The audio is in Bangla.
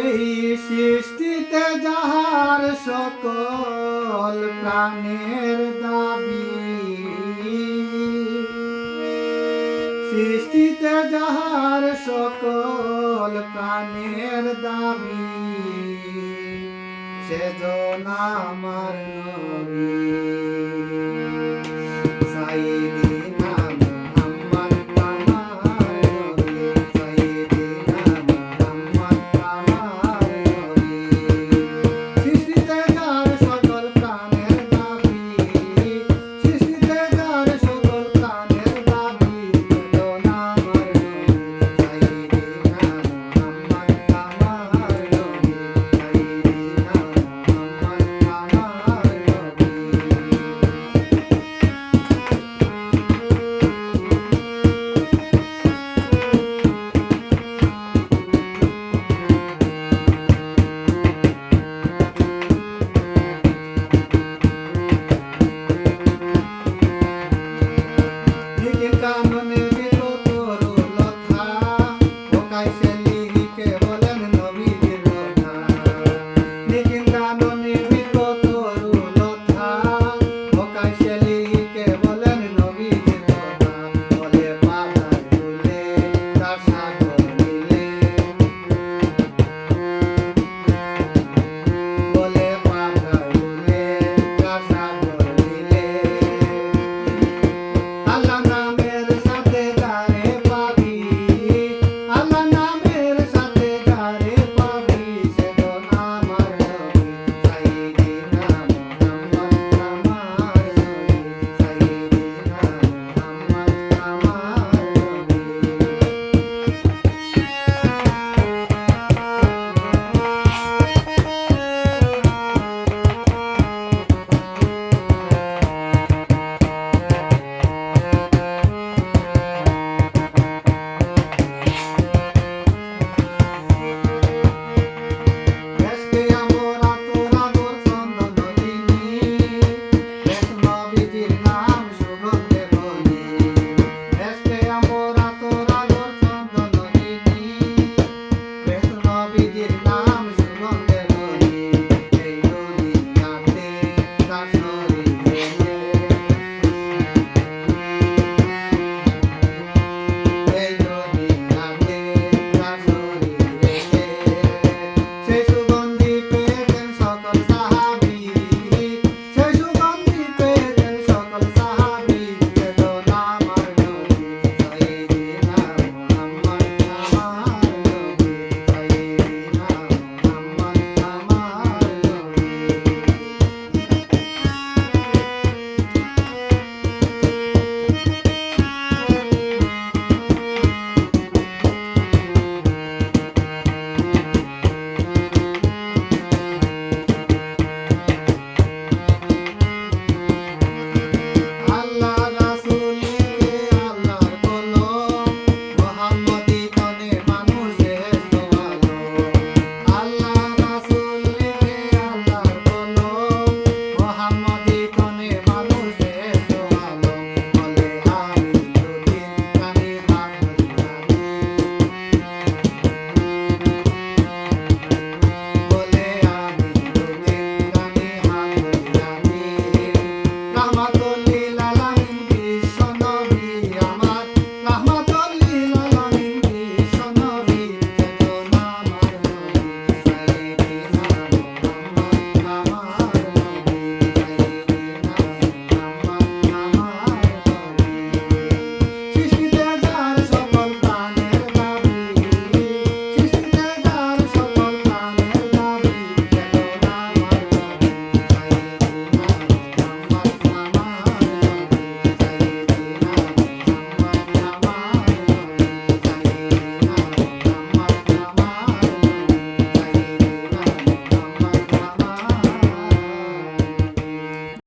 এই সৃষ্টিতে যাহার সকল প্রাণের দাবি সৃষ্টিতে যাহার সকল প্রাণের দাবি সেজন আমার নবী।